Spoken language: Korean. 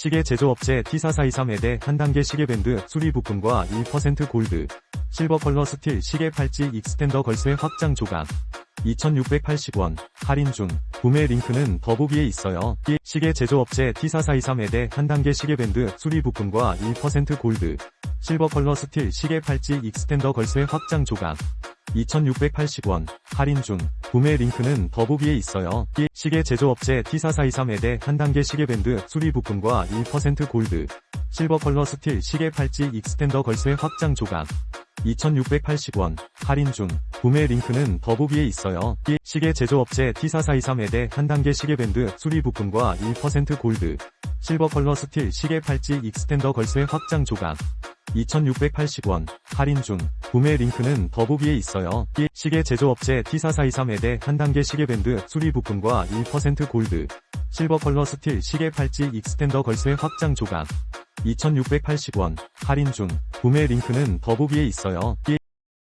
시계 제조업체 T4423에대 한 단계 시계밴드 수리 부품과 1% 골드, 실버 컬러 스틸 시계 팔찌 익스텐더 걸쇠 확장 조각. 2,680원, 할인 중, 구매 링크는 더보기에 있어요. 이 시계 제조업체 T4423에대 한 단계 시계밴드 수리 부품과 1% 골드, 실버 컬러 스틸 시계 팔찌 익스텐더 걸쇠 확장 조각. 2,680원, 할인 중, 구매 링크는 더보기에 있어요. 이 시계 제조업체 T4423에대 한 단계 시계밴드 수리 부품과 1% 골드, 실버 컬러 스틸 시계 팔찌 익스텐더 걸쇠 확장 조각. 2,680원, 할인 중, 구매 링크는 더보기에 있어요. 이 시계 제조업체 T4423에대 한 단계 시계밴드 수리 부품과 1% 골드, 실버 컬러 스틸 시계 팔찌 익스텐더 걸쇠 확장 조각. 2,680원, 할인 중, 구매 링크는 더보기에 있어요. 이 시계 제조업체 T4423에대 한 단계 시계밴드 수리 부품과 1% 골드, 실버 컬러 스틸 시계 팔찌 익스텐더 걸쇠 확장 조각. 2,680원, 할인 중, 구매 링크는 더보기에 있어요. 이